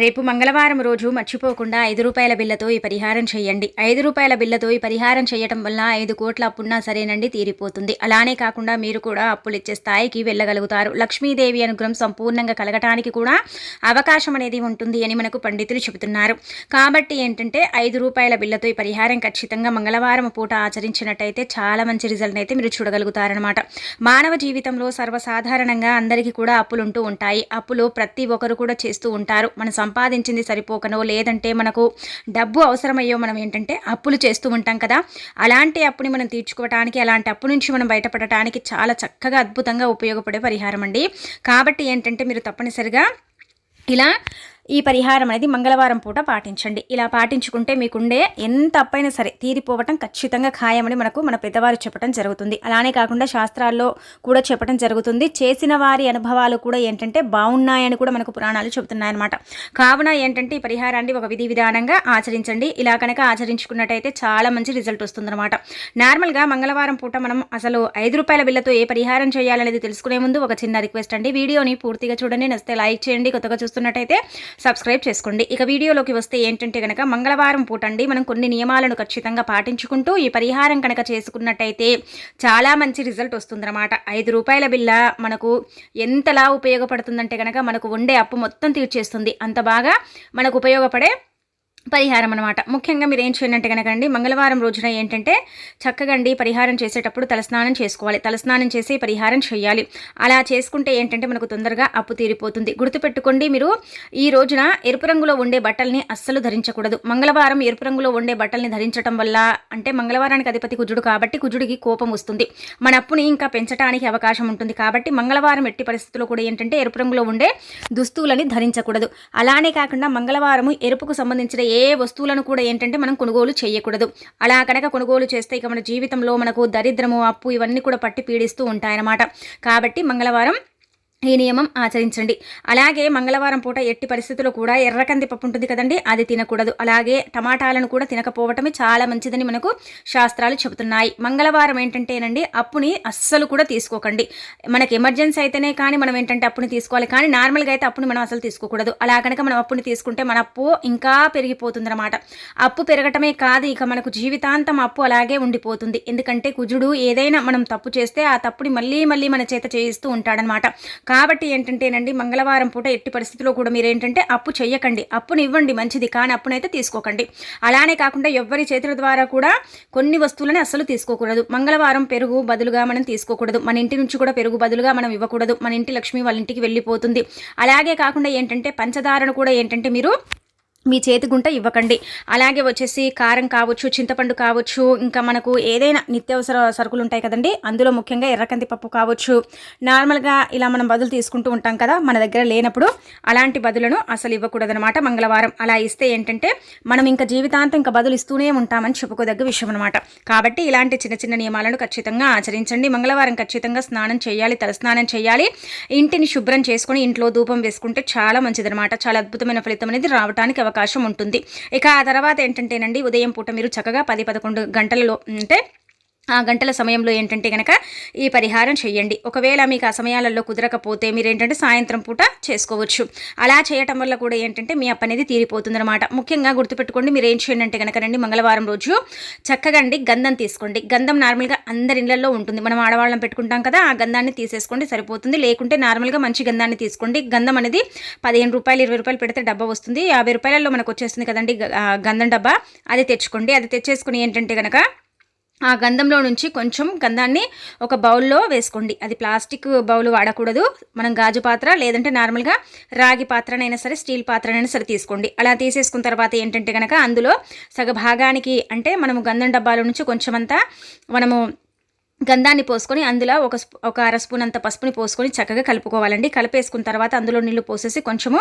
రేపు మంగళవారం రోజు మర్చిపోకుండా ఐదు రూపాయల బిల్లతో ఈ పరిహారం చేయండి. ఐదు రూపాయల బిల్లతో ఈ పరిహారం చేయటం వల్ల ఐదు కోట్ల అప్పున్నా సరేనండి తీరిపోతుంది. అలానే కాకుండా మీరు కూడా అప్పులిచ్చే స్థాయికి వెళ్ళగలుగుతారు. లక్ష్మీదేవి అనుగ్రహం సంపూర్ణంగా కలగటానికి కూడా అవకాశం అనేది ఉంటుంది అని మనకు పండితులు చెబుతున్నారు. కాబట్టి ఏంటంటే ఐదు రూపాయల బిల్లతో ఈ పరిహారం ఖచ్చితంగా మంగళవారం పూట ఆచరించినట్టయితే చాలా మంచి రిజల్ట్ అయితే మీరు చూడగలుగుతారనమాట మానవ జీవితంలో సర్వసాధారణంగా అందరికీ కూడా అప్పులుంటూ ఉంటాయి. అప్పులు ప్రతి ఒక్కరు కూడా చేస్తూ ఉంటారు. మన సంపాదించింది సరిపోకనో లేదంటే మనకు డబ్బు అవసరమయ్యో మనం ఏంటంటే అప్పులు చేస్తూ ఉంటాం కదా. అలాంటి అప్పుని మనం తీర్చుకోవటానికి అలాంటి అప్పు నుంచి మనం బయటపడటానికి చాలా చక్కగా అద్భుతంగా ఉపయోగపడే పరిహారం అండి. కాబట్టి ఏంటంటే మీరు తప్పనిసరిగా ఇలా ఈ పరిహారం అనేది మంగళవారం పూట పాటించండి. ఇలా పాటించుకుంటే మీకుండే ఎంత అప్పైనా సరే తీరిపోవటం ఖచ్చితంగా ఖాయమని మనకు మన పెద్దవారు చెప్పడం జరుగుతుంది. అలానే కాకుండా శాస్త్రాల్లో కూడా చెప్పడం జరుగుతుంది. చేసిన వారి అనుభవాలు కూడా ఏంటంటే బాగున్నాయని కూడా మనకు పురాణాలు చెబుతున్నాయన్నమాట. కావున ఏంటంటే ఈ పరిహారాన్ని ఒక విధి విధానంగా ఆచరించండి. ఇలా కనుక ఆచరించుకున్నట్టయితే చాలా మంచి రిజల్ట్ వస్తుందన్నమాట. నార్మల్గా మంగళవారం పూట మనం అసలు ఐదు రూపాయల బిల్లతో ఏ పరిహారం చేయాలనేది తెలుసుకునే ముందు ఒక చిన్న రిక్వెస్ట్ అండి. వీడియోని పూర్తిగా చూడండి. నచ్చితే లైక్ చేయండి. కొత్తగా చూస్తున్నట్టయితే సబ్స్క్రైబ్ చేసుకోండి. ఇక వీడియోలోకి వస్తే ఏంటంటే కనుక మంగళవారం పూట అండి మనం కొన్ని నియమాలను ఖచ్చితంగా పాటించుకుంటూ ఈ పరిహారం కనుక చేసుకున్నట్టయితే చాలా మంచి రిజల్ట్ వస్తుందన్నమాట. ఐదు రూపాయల బిల్ల మనకు ఎంతలా ఉపయోగపడుతుందంటే కనుక మనకు ఉండే అప్పు మొత్తం తీర్చేస్తుంది. అంత బాగా మనకు ఉపయోగపడే పరిహారం అనమాట ముఖ్యంగా మీరు ఏం చేయనంటే అంటే కనుకండి మంగళవారం రోజున ఏంటంటే చక్కగండి పరిహారం చేసేటప్పుడు తలస్నానం చేసుకోవాలి. తలస్నానం చేసి పరిహారం చేయాలి అలా చేసుకుంటే ఏంటంటే మనకు తొందరగా అప్పు తీరిపోతుంది. గుర్తుపెట్టుకోండి మీరు ఈ రోజున ఎరుపు రంగులో ఉండే బట్టల్ని అస్సలు ధరించకూడదు. మంగళవారం ఎరుపు రంగులో ఉండే బట్టల్ని ధరించడం వల్ల అంటే మంగళవారానికి అధిపతి కుజుడు కాబట్టి కుజుడికి కోపం వస్తుంది. మన అప్పుని ఇంకా పెంచడానికి అవకాశం ఉంటుంది. కాబట్టి మంగళవారం ఎట్టి పరిస్థితుల్లో కూడా ఏంటంటే ఎరుపు రంగులో ఉండే దుస్తువులని ధరించకూడదు. అలానే కాకుండా మంగళవారం ఎరుపుకు సంబంధించిన ఏ ఏ వస్తువులను కూడా ఏంటంటే మనం కొనుగోలు చేయకూడదు. అలా కనుక కొనుగోలు చేస్తే ఇక మన జీవితంలో మనకు దరిద్రము అప్పు ఇవన్నీ కూడా పట్టి పీడిస్తూ ఉంటాయన్నమాట. కాబట్టి మంగళవారం ఈ నియమం ఆచరించండి. అలాగే మంగళవారం పూట ఎట్టి పరిస్థితుల్లో కూడా ఎర్రకంది పప్పు ఉంటుంది కదండి అది తినకూడదు. అలాగే టమాటాలను కూడా తినకపోవటమే చాలా మంచిదని మనకు శాస్త్రాలు చెబుతున్నాయి. మంగళవారం ఏంటంటేనండి అప్పుని అస్సలు కూడా తీసుకోకండి. మనకి ఎమర్జెన్సీ అయితేనే కానీ మనం ఏంటంటే అప్పుని తీసుకోవాలి కానీ నార్మల్గా అయితే అప్పుని మనం అసలు తీసుకోకూడదు. అలా కనుక మనం అప్పుని తీసుకుంటే మన అప్పు ఇంకా పెరిగిపోతుంది అనమాట అప్పు పెరగటమే కాదు ఇక మనకు జీవితాంతం అప్పు అలాగే ఉండిపోతుంది. ఎందుకంటే కుజుడు ఏదైనా మనం తప్పు చేస్తే ఆ తప్పుని మళ్ళీ మళ్ళీ మన చేత చేయిస్తూ ఉంటాడనమాట కాబట్టి ఏంటంటేనండి మంగళవారం పూట ఎట్టి పరిస్థితుల్లో కూడా మీరు ఏంటంటే అప్పు చెయ్యకండి. అప్పుని ఇవ్వండి మంచిది. కానీ అప్పునైతే తీసుకోకండి. అలానే కాకుండా ఎవ్వరి చేతుల ద్వారా కూడా కొన్ని వస్తువులని అస్సలు తీసుకోకూడదు. మంగళవారం పెరుగు బదులుగా మనం తీసుకోకూడదు. మన ఇంటి నుంచి కూడా పెరుగు బదులుగా మనం ఇవ్వకూడదు. మన ఇంటి లక్ష్మి వాళ్ళ ఇంటికి వెళ్ళిపోతుంది. అలాగే కాకుండా ఏంటంటే పంచదారను కూడా ఏంటంటే మీరు మీ చేతి గుంట ఇవ్వకండి. అలాగే వచ్చేసి కారం కావచ్చు చింతపండు కావచ్చు ఇంకా మనకు ఏదైనా నిత్యావసర సరుకులు ఉంటాయి కదండి. అందులో ముఖ్యంగా ఎర్రకంది పప్పు కావచ్చు. నార్మల్గా ఇలా మనం బదులు తీసుకుంటూ ఉంటాం కదా మన దగ్గర లేనప్పుడు అలాంటి బదులను అసలు ఇవ్వకూడదనమాట మంగళవారం. అలా ఇస్తే ఏంటంటే మనం ఇంకా జీవితాంతం ఇంకా బదులు ఇస్తూనే ఉంటామని చెప్పుకోదగ్గ విషయం అనమాట కాబట్టి ఇలాంటి చిన్న చిన్న నియమాలను ఖచ్చితంగా ఆచరించండి. మంగళవారం ఖచ్చితంగా స్నానం చేయాలి తలస్నానం చేయాలి. ఇంటిని శుభ్రం చేసుకుని ఇంట్లో ధూపం వేసుకుంటే చాలా మంచిదనమాట చాలా అద్భుతమైన ఫలితం అనేది రావడానికి అవకాశం అవకాశం ఉంటుంది. ఇక ఆ తర్వాత ఏంటంటేనండి ఉదయం పూట మీరు చక్కగా పది పదకొండు గంటలలో అంటే ఆ గంటల సమయంలో ఏంటంటే కనుక ఈ పరిహారం చేయండి ఒకవేళ మీకు ఆ సమయాలలో కుదరకపోతే మీరు ఏంటంటే సాయంత్రం పూట చేసుకోవచ్చు. అలా చేయటం వల్ల కూడా ఏంటంటే మీ అప్ప అనేది తీరిపోతుందన్నమాట. ముఖ్యంగా గుర్తుపెట్టుకోండి మీరు ఏం చేయండి అంటే కనుక రండి మంగళవారం రోజు చక్కగా అండి గంధం తీసుకోండి. గంధం నార్మల్గా అందరి ఇళ్ళలో ఉంటుంది. మనం ఆడవాళ్ళం పెట్టుకుంటాం కదా ఆ గంధాన్ని తీసేసుకోండి సరిపోతుంది. లేకుంటే నార్మల్గా మంచి గంధాన్ని తీసుకోండి. గంధం అనేది పదిహేను రూపాయలు ఇరవై రూపాయలు పెడితే డబ్బా వస్తుంది. యాభై రూపాయలలో మనకు వచ్చేస్తుంది కదండి గంధం డబ్బా. అది తెచ్చుకోండి. అది తెచ్చేసుకుని ఏంటంటే కనుక ఆ గంధంలో నుంచి కొంచెం గంధాన్ని ఒక బౌల్లో వేసుకోండి. అది ప్లాస్టిక్ బౌల్ వాడకూడదు. మనం గాజు పాత్ర లేదంటే నార్మల్గా రాగి పాత్రనైనా సరే స్టీల్ పాత్రనైనా సరే తీసుకోండి. అలా తీసేసుకున్న తర్వాత ఏంటంటే కనుక అందులో సగ భాగానికి అంటే మనము గంధం డబ్బాలో నుంచి కొంచెమంతా మనము గంధాన్ని పోసుకొని అందులో ఒక ఒక అర స్పూన్ అంత పసుపుని పోసుకొని చక్కగా కలుపుకోవాలండి. కలిపేసుకున్న తర్వాత అందులో నీళ్ళు పోసేసి కొంచెము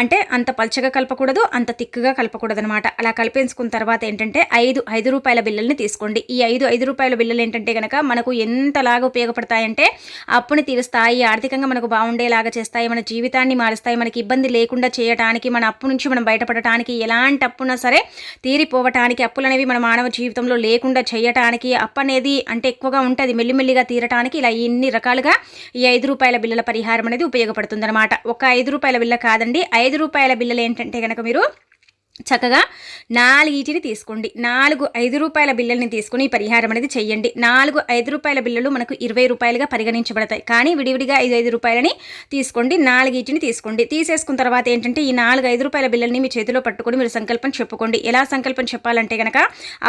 అంటే అంత పల్చగా కలపకూడదు అంత తిక్కుగా కలపకూడదు అనమాట అలా కలిపేసుకున్న తర్వాత ఏంటంటే ఐదు ఐదు రూపాయల బిల్లల్ని తీసుకోండి. ఈ ఐదు ఐదు రూపాయల బిల్లలు ఏంటంటే కనుక మనకు ఎంతలాగా ఉపయోగపడతాయంటే అప్పుని తీరుస్తాయి ఆర్థికంగా మనకు బాగుండేలాగా చేస్తాయి మన జీవితాన్ని మారుస్తాయి మనకి ఇబ్బంది లేకుండా చేయడానికి మన అప్పు నుంచి మనం బయటపడటానికి ఎలాంటి అప్పున్నా సరే తీరిపోవటానికి అప్పులు అనేవి మన మానవ జీవితంలో లేకుండా చేయటానికి అప్పు అనేది అంటే ఎక్కువగా ఉంటే అది మెల్లిమెల్లిగా తీరటానికి ఇలా ఇన్ని రకాలుగా ఈ ఐదు రూపాయల బిల్లల పరిహారం అనేది ఉపయోగపడుతుంది ఒక ఐదు రూపాయల బిల్ల కాదండి. ఐదు రూపాయల బిల్లలు ఏంటంటే కనుక మీరు చక్కగా నాలుగిటిని తీసుకోండి. నాలుగు ఐదు రూపాయల బిల్లల్ని తీసుకుని పరిహారం అనేది చెయ్యండి. నాలుగు ఐదు రూపాయల బిల్లలు మనకు ఇరవై రూపాయలుగా పరిగణించబడతాయి. కానీ విడివిడిగా ఐదు ఐదు రూపాయలని తీసుకోండి. నాలుగిటిని తీసుకోండి. తీసేసుకున్న తర్వాత ఏంటంటే ఈ నాలుగు ఐదు రూపాయల బిల్లల్ని మీ చేతిలో పట్టుకొని మీరు సంకల్పం చెప్పుకోండి. ఎలా సంకల్పం చెప్పాలంటే కనుక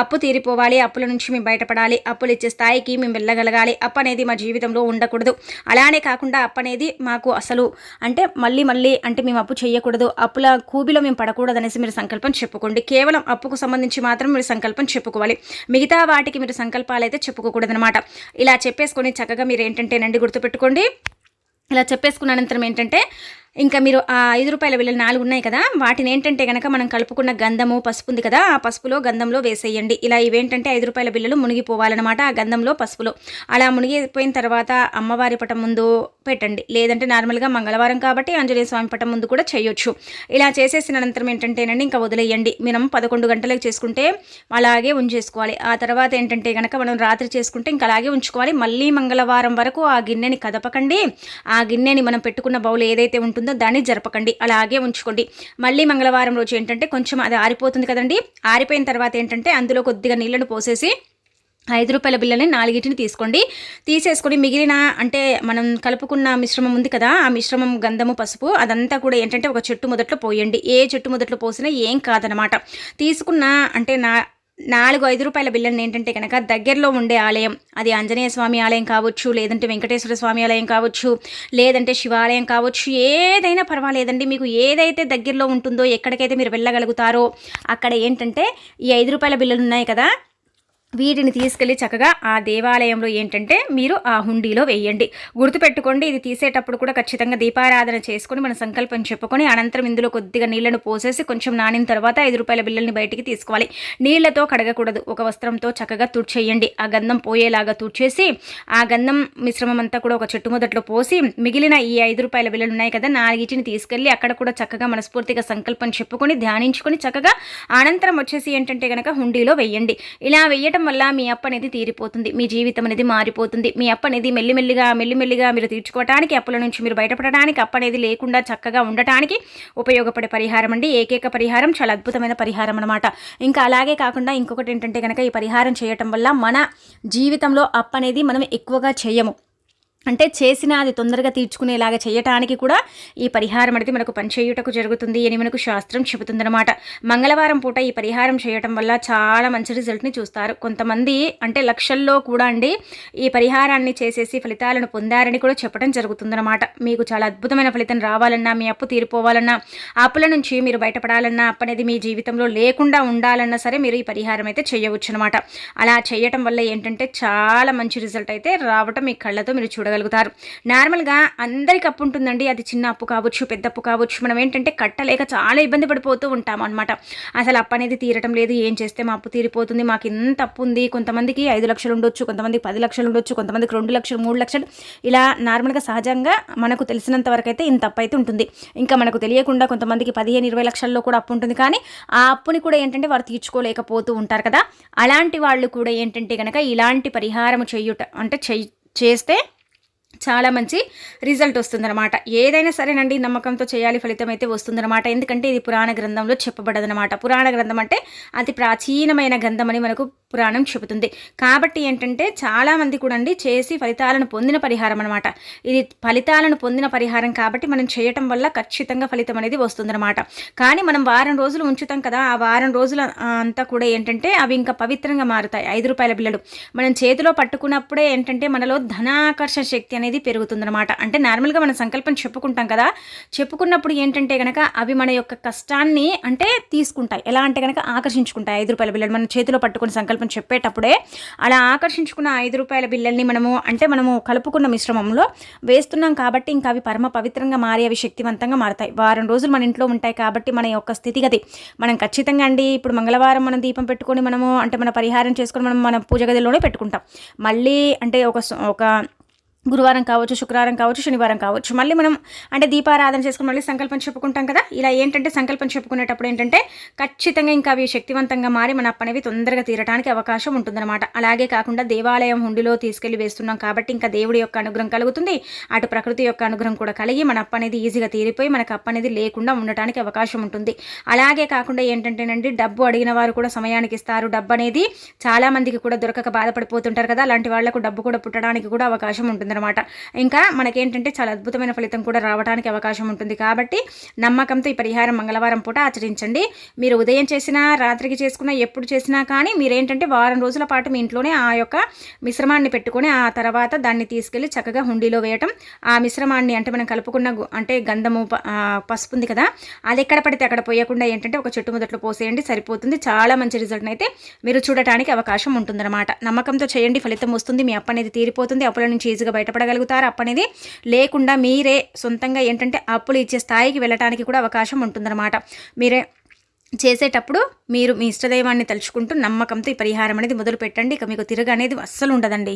అప్పు తీరిపోవాలి అప్పుల నుంచి మేము బయటపడాలి అప్పులు ఇచ్చే స్థాయికి మేము వెళ్ళగలగాలి అప్పు అనేది మా జీవితంలో ఉండకూడదు. అలానే కాకుండా అప్పు అనేది మాకు అసలు అంటే మళ్ళీ మళ్ళీ అంటే మేము అప్పు చేయకూడదు అప్పుల కూబిలో మేము పడకూడదు అనేసి మీరు సంకల్పం చెప్పుకోండి. కేవలం అప్పుకు సంబంధించి మాత్రం మీరు సంకల్పం చెప్పుకోవాలి. మిగతా వాటికి మీరు సంకల్పాలు అయితే చెప్పుకోకూడదనమాట ఇలా చెప్పేసుకొని చక్కగా మీరు ఏంటంటేనండి గుర్తుపెట్టుకోండి. ఇలా చెప్పేసుకున్న అనంతరం ఏంటంటే ఇంకా మీరు ఆ ఐదు రూపాయల బిల్లలు నాలుగు ఉన్నాయి కదా వాటిని ఏంటంటే కనుక మనం కలుపుకున్న గంధము పసుపు ఉంది కదా ఆ పసుపులో గంధంలో వేసేయండి. ఇలా ఇవేంటంటే ఐదు రూపాయల బిల్లలు మునిగిపోవాలన్నమాట ఆ గంధంలో పసుపులో. అలా మునిగిపోయిన తర్వాత అమ్మవారి పటం ముందు పెట్టండి. లేదంటే నార్మల్గా మంగళవారం కాబట్టి ఆంజనేయ స్వామి పటం ముందు కూడా చేయొచ్చు. ఇలా చేసేసిన అనంతరం ఏంటంటేనండి ఇంకా వదిలేయండి. మనం పదకొండు గంటలకు చేసుకుంటే అలాగే ఉంచేసుకోవాలి. ఆ తర్వాత ఏంటంటే కనుక మనం రాత్రి చేసుకుంటే ఇంకా అలాగే ఉంచుకోవాలి. మళ్ళీ మంగళవారం వరకు ఆ గిన్నెని కదపకండి. ఆ గిన్నెని మనం పెట్టుకున్న బౌల్ ఏదైతే ఉంటుందో దాన్ని జరపకండి. అలాగే ఉంచుకోండి. మళ్ళీ మంగళవారం రోజు ఏంటంటే కొంచెం అది ఆరిపోతుంది కదండి. ఆరిపోయిన తర్వాత ఏంటంటే అందులో కొద్దిగా నీళ్ళను పోసేసి ఐదు రూపాయల బిల్లని నాలుగిటిని తీసుకోండి. తీసేసుకొని మిగిలిన అంటే మనం కలుపుకున్న మిశ్రమం ఉంది కదా ఆ మిశ్రమం గంధము పసుపు అదంతా కూడా ఏంటంటే ఒక చెట్టు మొదట్లో పోయండి. ఏ చెట్టు మొదట్లో పోసినా ఏం కాదనమాట. తీసుకున్న అంటే నా నాలుగు ఐదు రూపాయల బిల్లని ఏంటంటే కనుక దగ్గరలో ఉండే ఆలయం అది ఆంజనేయ స్వామి ఆలయం కావచ్చు లేదంటే వెంకటేశ్వర స్వామి ఆలయం కావచ్చు లేదంటే శివాలయం కావచ్చు ఏదైనా పర్వాలేదండి. మీకు ఏదైతే దగ్గరలో ఉంటుందో ఎక్కడికైతే మీరు వెళ్ళగలుగుతారో అక్కడ ఏంటంటే ఈ ఐదు రూపాయల బిల్లులు ఉన్నాయి కదా. వీటిని తీసుకెళ్ళి చక్కగా ఆ దేవాలయంలో ఏంటంటే మీరు ఆ హుండీలో వేయండి. గుర్తుపెట్టుకోండి ఇది తీసేటప్పుడు కూడా ఖచ్చితంగా దీపారాధన చేసుకొని మన సంకల్పం చెప్పుకొని అనంతరం ఇందులో కొద్దిగా నీళ్ళను పోసేసి కొంచెం నానిన తర్వాత ఐదు రూపాయల బిల్లల్ని బయటికి తీసుకోవాలి. నీళ్ళతో కడగకూడదు. ఒక వస్త్రంతో చక్కగా తుడిచేయండి. ఆ గంధం పోయేలాగా తుడిచేసి ఆ గంధం మిశ్రమం అంతా కూడా ఒక చెట్టు మొదట్లో పోసి మిగిలిన ఈ ఐదు రూపాయల బిల్లలు ఉన్నాయి కదా నాలుగిటిని తీసుకెళ్ళి అక్కడ కూడా చక్కగా మనస్ఫూర్తిగా సంకల్పం చెప్పుకొని ధ్యానించుకొని చక్కగా అనంతరం వచ్చేసి ఏంటంటే కనుక హుండీలో వెయ్యండి ఇలా వెయ్యటం వల్ల మీ అప్పు అనేది తీరిపోతుంది. మీ జీవితం అనేది మారిపోతుంది. మీ అప్పు అనేది మెల్లిమెల్లిగా మెల్లిమెల్లిగా మీరు తీర్చుకోవడానికి అప్పుల నుంచి మీరు బయటపడడానికి అప్పు అనేది లేకుండా చక్కగా ఉండటానికి ఉపయోగపడే పరిహారం అండి. ఏకైక పరిహారం చాలా అద్భుతమైన పరిహారం అనమాట ఇంకా అలాగే కాకుండా ఇంకొకటి ఏంటంటే కనుక ఈ పరిహారం చేయటం వల్ల మన జీవితంలో అప్పు అనేది మనం ఎక్కువగా చేయము. అంటే చేసిన అది తొందరగా తీర్చుకునేలాగా చేయటానికి కూడా ఈ పరిహారం అనేది మనకు పనిచేయుటకు జరుగుతుంది అని మనకు శాస్త్రం చెబుతుందన్నమాట. మంగళవారం పూట ఈ పరిహారం చేయటం వల్ల చాలా మంచి రిజల్ట్ని చూస్తారు. కొంతమంది అంటే లక్షల్లో కూడా అండి ఈ పరిహారాన్ని చేసేసి ఫలితాలను పొందారని కూడా చెప్పడం జరుగుతుందన్నమాట. మీకు చాలా అద్భుతమైన ఫలితం రావాలన్నా మీ అప్పు తీరిపోవాలన్నా అప్పుల నుంచి మీరు బయటపడాలన్నా అప్పు అనేది మీ జీవితంలో లేకుండా ఉండాలన్నా సరే మీరు ఈ పరిహారం అయితే చేయవచ్చు అనమాట అలా చేయటం వల్ల ఏంటంటే చాలా మంచి రిజల్ట్ అయితే రావటం మీ కళ్ళతో మీరు చూడ చూడగలుగుతారు. నార్మల్గా అందరికి అప్పు ఉంటుందండి. అది చిన్న అప్పు కావచ్చు పెద్ద అప్పు కావచ్చు. మనం ఏంటంటే కట్టలేక చాలా ఇబ్బంది పడిపోతూ ఉంటాం అనమాట అసలు అప్పు అనేది తీరటం లేదు. ఏం చేస్తే మా అప్పు తీరిపోతుంది? మాకు ఇంత అప్పు ఉంది. కొంతమందికి ఐదు లక్షలు ఉండొచ్చు కొంతమందికి పది లక్షలు ఉండొచ్చు కొంతమందికి రెండు లక్షలు మూడు లక్షలు. ఇలా నార్మల్గా సహజంగా మనకు తెలిసినంత వరకు అయితే ఇంత అప్పు అయితే ఉంటుంది. ఇంకా మనకు తెలియకుండా కొంతమందికి పదిహేను ఇరవై లక్షల్లో కూడా అప్పు ఉంటుంది. కానీ ఆ అప్పుని కూడా ఏంటంటే వారు తీర్చుకోలేకపోతూ ఉంటారు కదా! అలాంటి వాళ్ళు కూడా ఏంటంటే కనుక ఇలాంటి పరిహారం చేయుట అంటే చేస్తే చాలా మంచి రిజల్ట్ వస్తుందన్నమాట. ఏదైనా సరేనండి నమ్మకంతో చేయాలి ఫలితం అయితే వస్తుందన్నమాట. ఎందుకంటే ఇది పురాణ గ్రంథంలో చెప్పబడదనమాట పురాణ గ్రంథం అంటే అతి ప్రాచీనమైన గ్రంథం అని మనకు పురాణం చెబుతుంది. కాబట్టి ఏంటంటే చాలామంది కూడా అండి చేసి ఫలితాలను పొందిన పరిహారం అనమాట ఇది ఫలితాలను పొందిన పరిహారం కాబట్టి మనం చేయటం వల్ల ఖచ్చితంగా ఫలితం అనేది వస్తుందన్నమాట. కానీ మనం వారం రోజులు ఉంచుతాం కదా ఆ వారం రోజులు అంతా కూడా ఏంటంటే అవి ఇంకా పవిత్రంగా మారుతాయి. ఐదు రూపాయల బిల్లలు మనం చేతిలో పట్టుకున్నప్పుడే ఏంటంటే మనలో ధనాకర్షణ శక్తి అనేది పెరుగుతుందన్నమాట. అంటే నార్మల్గా మనం సంకల్పం చెప్పుకుంటాం కదా చెప్పుకున్నప్పుడు ఏంటంటే కనుక అవి మన యొక్క కష్టాన్ని అంటే తీసుకుంటాయి. ఎలా అంటే కనుక ఆకర్షించుకుంటాయి. ఐదు రూపాయల బిల్లలు మన చేతిలో పట్టుకుని సంకల్పం చెప్పేటప్పుడే అలా ఆకర్షించుకున్న ఐదు రూపాయల బిల్లల్ని మనము అంటే మనము కలుపుకున్న మిశ్రమంలో వేస్తున్నాం కాబట్టి ఇంకా అవి పరమ పవిత్రంగా మారి అవి శక్తివంతంగా మారతాయి. వారం రోజులు మన ఇంట్లో ఉంటాయి కాబట్టి మన యొక్క స్థితిగతి. మనం ఖచ్చితంగా అండి ఇప్పుడు మంగళవారం మనం దీపం పెట్టుకొని మనము అంటే మన పరిహారం చేసుకొని మనం మన పూజ గదిలోనే పెట్టుకుంటాం. మళ్ళీ అంటే ఒక ఒక గురువారం కావచ్చు శుక్రవారం కావచ్చు శనివారం కావచ్చు. మళ్ళీ మనం అంటే దీపారాధన చేసుకుని మళ్ళీ సంకల్పం చెప్పుకుంటాం కదా? ఇలా ఏంటంటే సంకల్పం చెప్పుకునేటప్పుడు ఏంటంటే ఖచ్చితంగా ఇంకా అవి శక్తివంతంగా మారి మన అప్పనేవి తొందరగా తీరడానికి అవకాశం ఉంటుందన్నమాట. అలాగే కాకుండా దేవాలయం హుండిలో తీసుకెళ్ళి వేస్తున్నాం కాబట్టి ఇంకా దేవుడి యొక్క అనుగ్రహం కలుగుతుంది. అటు ప్రకృతి యొక్క అనుగ్రహం కూడా కలిగి మన అప్పనేది ఈజీగా తీరిపోయి మనకు అప్పనేది లేకుండా ఉండటానికి అవకాశం ఉంటుంది. అలాగే కాకుండా ఏంటంటేనండి డబ్బు అడిగిన వారు కూడా సమయానికి ఇస్తారు. డబ్బు అనేది చాలామందికి కూడా దొరకక బాధపడిపోతుంటారు కదా? అలాంటి వాళ్ళకు డబ్బు కూడా పుట్టడానికి కూడా అవకాశం ఉంటుంది అనమాట ఇంకా మనకేంటంటే చాలా అద్భుతమైన ఫలితం కూడా రావడానికి అవకాశం ఉంటుంది. కాబట్టి నమ్మకంతో ఈ పరిహారం మంగళవారం పూట ఆచరించండి. మీరు ఉదయం చేసినా రాత్రికి చేసుకున్నా ఎప్పుడు చేసినా కానీ మీరేంటంటే వారం రోజుల పాటు మీ ఇంట్లోనే ఆ యొక్క మిశ్రమాన్ని పెట్టుకొని ఆ తర్వాత దాన్ని తీసుకెళ్ళి చక్కగా హుండీలో వేయటం. ఆ మిశ్రమాన్ని అంటే మనం కలుపుకున్న అంటే గంధము పసుపు ఉంది కదా అది ఎక్కడ పడితే అక్కడ పోయకుండా ఏంటంటే ఒక చెట్టు మొదట్లో పోసేయండి సరిపోతుంది. చాలా మంచి రిజల్ట్ అయితే మీరు చూడటానికి అవకాశం ఉంటుందన్నమాట. నమ్మకంతో చేయండి ఫలితం వస్తుంది మీ అప్ప అనేది తీరిపోతుంది. అప్పుల నుంచి ఈజీగా బయటపడగలుగుతారు అప్పనేది లేకుండా మీరే సొంతంగా ఏంటంటే అప్పులు ఇచ్చే స్థాయికి వెళ్ళటానికి కూడా అవకాశం ఉంటుందన్నమాట. మీరే చేసేటప్పుడు మీరు మీ ఇష్టదైవాన్ని తలుచుకుంటూ నమ్మకంతో ఈ పరిహారం అనేది మొదలు పెట్టండి ఇక మీకు తిరగ అనేది అస్సలు ఉండదండి.